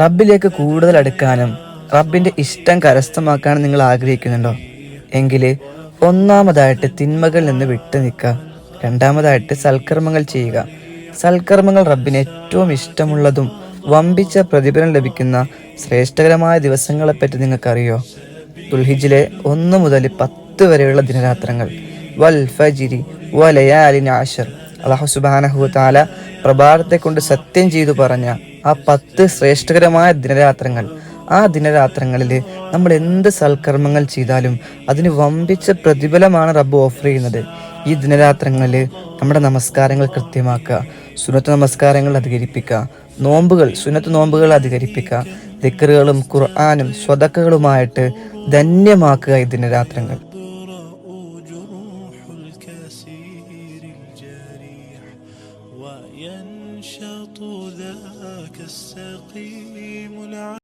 റബ്ബിലേക്ക് കൂടുതൽ അടുക്കാനും റബ്ബിന്റെ ഇഷ്ടം കരസ്ഥമാക്കാനും നിങ്ങൾ ആഗ്രഹിക്കുന്നുണ്ടോ? എങ്കിൽ ഒന്നാമതായിട്ട് തിന്മകളിൽ നിന്ന് വിട്ടു നിൽക്കുക. രണ്ടാമതായിട്ട് സൽക്കർമ്മങ്ങൾ ചെയ്യുക. സൽക്കർമ്മങ്ങൾ റബ്ബിന് ഏറ്റവും ഇഷ്ടമുള്ളതും വമ്പിച്ച പ്രതിഫലം ലഭിക്കുന്ന ശ്രേഷ്ഠകരമായ ദിവസങ്ങളെപ്പറ്റി നിങ്ങൾക്കറിയോ? ദുൽഹിജിലെ ഒന്ന് മുതൽ പത്ത് വരെയുള്ള ദിനരാത്രങ്ങൾ. വൽ ഫജിരി വലയാലിൻ ആഷർ അള്ളാഹു സുബാനഹുത്താല പ്രഭാതത്തെ കൊണ്ട് സത്യം ചെയ്തു പറഞ്ഞ ആ പത്ത് ശ്രേഷ്ഠകരമായ ദിനരാത്രങ്ങൾ. ആ ദിനരാത്രങ്ങളിൽ നമ്മൾ എന്ത് സൽക്കർമ്മങ്ങൾ ചെയ്താലും അതിന് വമ്പിച്ച പ്രതിഫലമാണ് റബ്ബ് ഓഫർ ചെയ്യുന്നത്. ഈ ദിനരാത്രങ്ങളിൽ നമ്മുടെ നമസ്കാരങ്ങൾ കൃത്യമാക്കുക സുനത്ത് നമസ്കാരങ്ങൾ അധികരിപ്പിക്കുക നോമ്പുകൾ സുനത്ത് നോമ്പുകൾ അധികരിപ്പിക്കുക ദിക്കറുകളും ഖുർആാനും സ്വതക്കുകളുമായിട്ട് ധന്യമാക്കുക ഈ ദിനരാത്രങ്ങൾ. وينشط ذاك السقيم الع